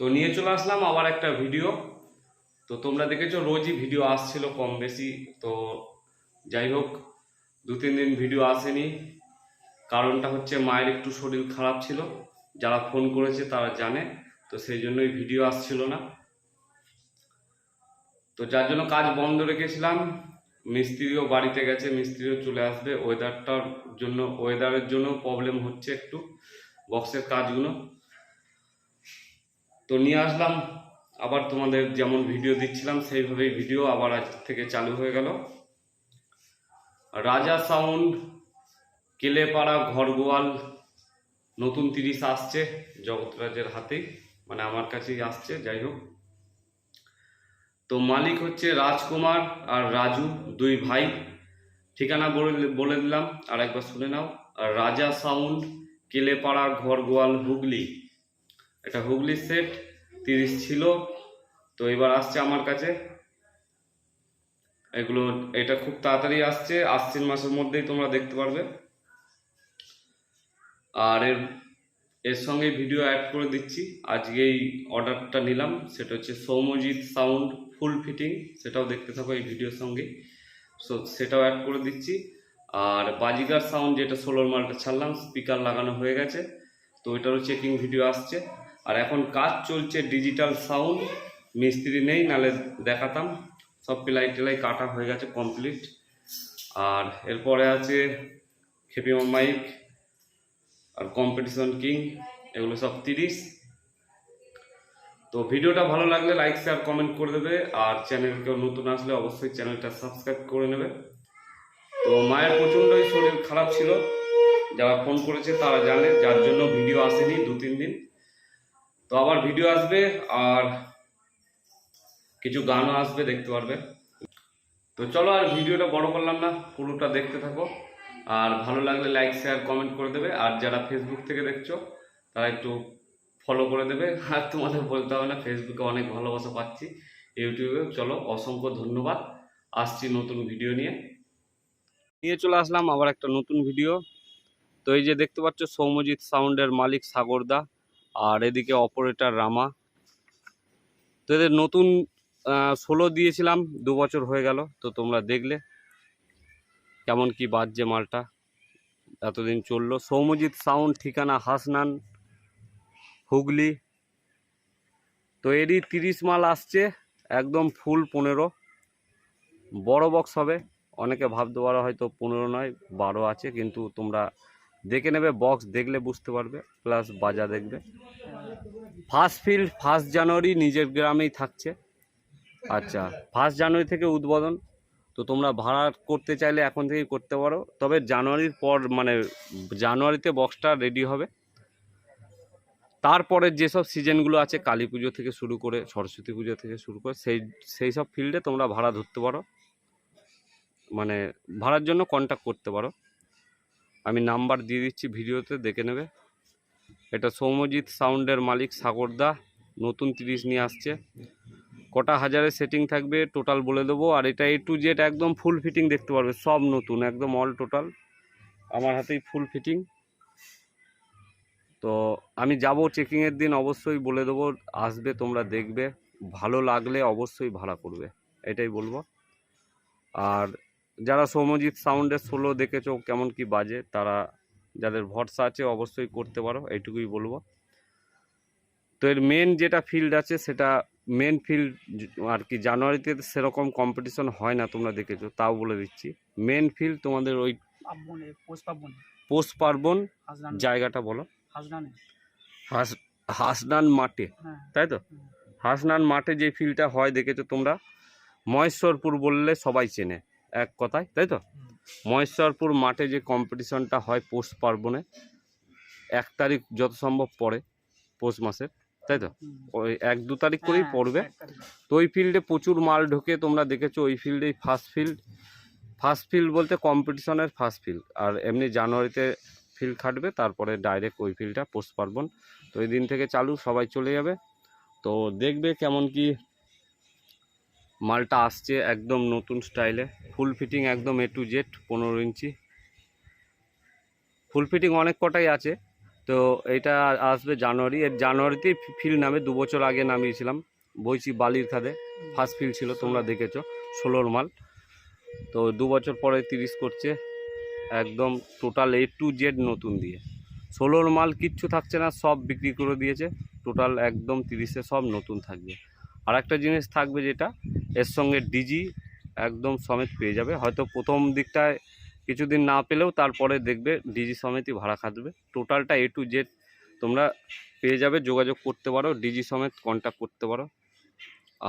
তো নিয়ে চলে আসলাম আবার একটা ভিডিও তো তোমরা দেখেছ রোজই ভিডিও আসছিল কম বেশি। তো যাই হোক দু তিন দিন ভিডিও আসেনি। কারণটা হচ্ছে মায়ের একটু শরীর খারাপ ছিল। যারা ফোন করেছে তারা জানে, তো সেই জন্যই ভিডিও আসছিল না। তো যার জন্য কাজ বন্ধ রেখেছিলাম। মিস্ত্রিও বাড়িতে গেছে, মিস্ত্রিও চলে আসবে। ওয়েদারটার জন্য ওয়েদারের জন্য প্রবলেম হচ্ছে একটু বক্সের কাজগুলো। তো নিয়ে আসলাম। আবার তোমাদের যেমন ভিডিও দিচ্ছিলাম, সেইভাবেই ভিডিও আবার আজ থেকে চালু হয়ে গেল। রাজা সাউন্ড, কেলেপাড়া, ঘরগোয়াল, নতুন তিরিশ আসছে জগৎরাজের হাতেই মানে আমার কাছেই আসছে, যাই হোক। তো মালিক হচ্ছে রাজকুমার আর রাজু, দুই ভাই। ঠিকানা বলে দিলাম আর একবার শুনে নাও। আর রাজা সাউন্ড, কেলেপাড়া, ঘরগোয়াল, হুগলি। এটা হুগলি সেট তিরিশ ছিল। তো এবার আসছে আমার কাছে। এগুলো, এটা খুব তাড়াতাড়ি আসছে। আশ্বিন মাসের মধ্যেই তোমরা দেখতে পারবে। আর এর এর সঙ্গে ভিডিও অ্যাড করে দিচ্ছি। আজকেই অর্ডারটা নিলাম। সেটা হচ্ছে সৌমজিৎ সাউন্ড ফুল ফিটিং সেটাও দেখতে থাকো এই ভিডিওর সঙ্গে। সো সেটাও অ্যাড করে দিচ্ছি। আর বাজিকার সাউন্ড যেটা ষোলোর মালটা ছাড়লাম স্পিকার লাগানো হয়ে গেছে। তো ওইটারও চেকিং ভিডিও আসছে। আর এখন কাজ চলছে ডিজিটাল সাউন্ড মিস্ত্রি নেই, নালে দেখাতাম। সব প্লাই টেলাই কাটা হয়ে গেছে কমপ্লিট আর এরপরে আছে খেপিমা মাইক আর কম্পিটিশন কিং এগুলো সব তিরিশ। তো ভিডিওটা ভালো লাগলে লাইক শেয়ার কমেন্ট করে দেবে। আর চ্যানেল কেউ নতুন আসলে অবশ্যই চ্যানেলটা সাবস্ক্রাইব করে নেবে। তো মায়ের প্রচণ্ডই শরীর খারাপ ছিল। যারা ফোন করেছে তারা জানে, যার জন্য ভিডিও আসেনি দু, তিন দিন। তো আবার ভিডিও আসবে আর কিছু গানও আসবে, দেখতে পারবে। তো চলো আর ভিডিওটা বড় করলাম না, পুরোটা দেখতে থাকো। আর ভালো লাগলে লাইক শেয়ার কমেন্ট করে দেবে। আর যারা ফেসবুক থেকে দেখছ, তারা একটু ফলো করে দেবে। আর তোমাদের বলতে হবে না ফেসবুকে অনেক ভালোবাসা পাচ্ছি ইউটিউবে। চলো, অসংখ্য ধন্যবাদ। আসছি নতুন ভিডিও নিয়ে। নিয়ে চলে আসলাম আবার একটা নতুন ভিডিও। তো এই যে দেখতে পাচ্ছ সৌম্যজিৎ সাউন্ডের মালিক সাগরদা, আর এদিকে অপারেটর রামা। তো এদের নতুন ষোলো দিয়েছিলাম, দু বছর হয়ে গেল, তো তোমরা দেখলে কেমন কি বাজছে মালটা, এতদিন চলল। সৌম্যজিৎ সাউন্ড, ঠিকানা হাসনান, হুগলি। তো এরই তিরিশ মাল আসছে, একদম ফুল পনেরো। বড় বক্স হবে, অনেকে ভাবতে পারো হয়তো পনেরো নয়, বারো আছে, কিন্তু তোমরা দেখে নেবে বক্স দেখলে বুঝতে পারবে প্লাস বাজা দেখবে। ফার্স্ট ফিল্ড ফার্স্ট জানুয়ারি নিজের গ্রামেই থাকছে। আচ্ছা ফার্স্ট জানুয়ারি থেকে উদ্বোধন। তো তোমরা ভাড়া করতে চাইলে এখন থেকেই করতে পারো। তবে জানুয়ারির পর মানে জানুয়ারিতে বক্সটা রেডি হবে। তারপরে যেসব সিজনগুলো আছে, কালী পুজো থেকে শুরু করে, সরস্বতী পুজো থেকে শুরু করে, সেই সেই সব ফিল্ডে তোমরা ভাড়া ধরতে পারো। মানে ভাড়ার জন্য কন্ট্যাক্ট করতে পারো। আমি নাম্বার দিয়ে দিচ্ছি ভিডিওতে, দেখে নেবে। এটা সৌম্যজিৎ সাউন্ডের মালিক সাগরদা নতুন তিরিশ নিয়ে আসছে। কটা হাজারের সেটিং থাকবে টোটাল বলে দেবো। আর এটা এ টু জেড একদম ফুল ফিটিং দেখতে পারবে, সব নতুন, একদম অল টোটাল আমার হাতেই ফুল ফিটিং তো আমি যাব চেকিংয়ের দিন, অবশ্যই বলে দেবো, আসবে, তোমরা দেখবে। ভালো লাগলে অবশ্যই ভাড়া করবে, এটাই বলব। আর যারা সৌম্যজিৎ সাউন্ডের সোলো দেখেছ কেমন কি বাজে তারা যাদের ভরসা আছে অবশ্যই করতে পারো এইটুকুই বলব। তো এর মেন যেটা ফিল্ড আছে সেটা মেন ফিল্ড আর কি জানুয়ারিতে সেরকম কম্পিটিশন হয় না তোমরা দেখেছ তাও বলে দিচ্ছি। মেন ফিল্ড তোমাদের ওই পোষ পার্বণ। জায়গাটা বলো। হাস হাসনান মাঠে হ্যাঁ। তাই তো? হাসনান মাঠে যে ফিল্ডটা হয় দেখেছ তোমরা? মহেশ্বরপুর বললে সবাই চেনে। এক কথায় তাই তো? মহেশ্বরপুর মাঠে যে কম্পিটিশনটা হয় পৌষ পার্বণে এক তারিখ যত সম্ভব পড়ে পৌষ মাসের তাই তো? ওই এক দু তারিখ করেই হ্যাঁ, পড়বে। তো ওই ফিল্ডে প্রচুর মাল ঢোকে তোমরা দেখেছ ওই ফিল্ডেই ফার্স্ট ফিল্ড ফার্স্ট ফিল্ড বলতে কম্পিটিশনের ফার্স্ট ফিল্ড আর এমনি জানুয়ারিতে ফিল্ড খাটবে তারপরে ডাইরেক্ট ওই ফিল্ডটা পোস্ট পার্বণ। তো ওই দিন থেকে চালু সবাই চলে যাবে। তো দেখবে কেমন কি মালটা আসছে একদম নতুন স্টাইলে। ফুল ফিটিং একদম এ টু জেড পনেরো ইঞ্চি। ফুল ফিটিং অনেক কটাই আছে। তো এটা আসবে জানুয়ারি। এর জানুয়ারিতেই ফিল নামে দু বছর আগে নামিয়েছিলাম। বইছি বালির খাদে। ফার্স্ট ফিল ছিল, তোমরা দেখেছ। ষোলোর মাল। তো দু বছর পরে তিরিশ করছে। একদম টোটাল এ টু জেড নতুন দিয়ে। ষোলোর মাল কিচ্ছু থাকছে না, সব বিক্রি করে দিয়েছে। টোটাল একদম তিরিশে সব নতুন থাকবে। আর একটা জিনিস থাকবে যেটা এর সঙ্গে ডিজি একদম সমেত পেয়ে যাবে। হয়তো প্রথম দিকটায় কিছুদিন না পেলেও তারপরে দেখবে ডিজি সমেতই ভাড়া খাটবে। টোটালটা এ টু জেড তোমরা পেয়ে যাবে, যোগাযোগ করতে পারো ডিজি সমেত কন্ট্যাক্ট করতে পারো।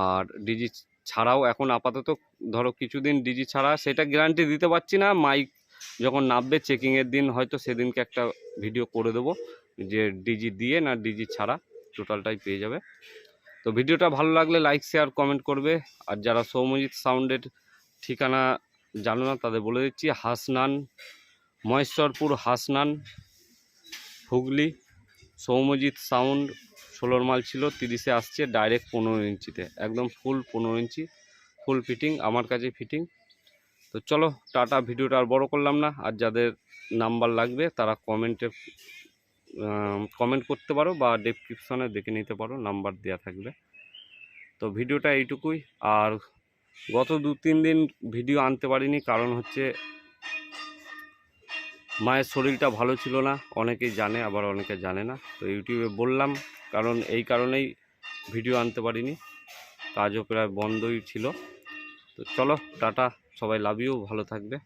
আর ডিজি ছাড়াও এখন আপাতত ধরো কিছুদিন ডিজি ছাড়া, সেটা গ্যারান্টি দিতে পারছি না। মাইক যখন নামবে চেকিংয়ের দিন হয়তো সেদিনকে একটা ভিডিও করে দেবো যে ডিজি দিয়ে না ডিজি ছাড়া টোটালটাই পেয়ে যাবে। তো ভিডিওটা ভালো লাগলে লাইক শেয়ার কমেন্ট করবে। আর যারা সৌমজিৎ সাউন্ডের ঠিকানা জানো না, তাদের বলে দিচ্ছি, হাসনান, মহেশ্বরপুর, হাসনান, হুগলি, সৌমজিৎ সাউন্ড ষোলোর মাল ছিল, তিরিশে আসছে ডাইরেক্ট পনেরো ইঞ্চিতে। একদম ফুল পনেরো ইঞ্চি ফুল ফিটিং আমার কাছে ফিটিং তো চলো, টাটা, ভিডিওটা আর বড় করলাম না। আর যাদের নাম্বার লাগবে, তারা কমেন্টে কমেন্ট করতে পারো বা ডেসক্রিপশনে দেখে নিতে পারো নাম্বার দেওয়া থাকবে। তো ভিডিওটা এইটুকুই। আর গত দু তিন দিন ভিডিও আনতে পারিনি, কারণ হচ্ছে মায়ের শরীরটা ভালো ছিল না। অনেকেই জানে, আবার অনেকে জানে না। তো ইউটিউবে বললাম, কারণ এই কারণেই ভিডিও আনতে পারিনি। কাজও প্রায় বন্ধই ছিল। তো চলো, টাটা, সবাই লাভ ইউ ভালো থাকবে।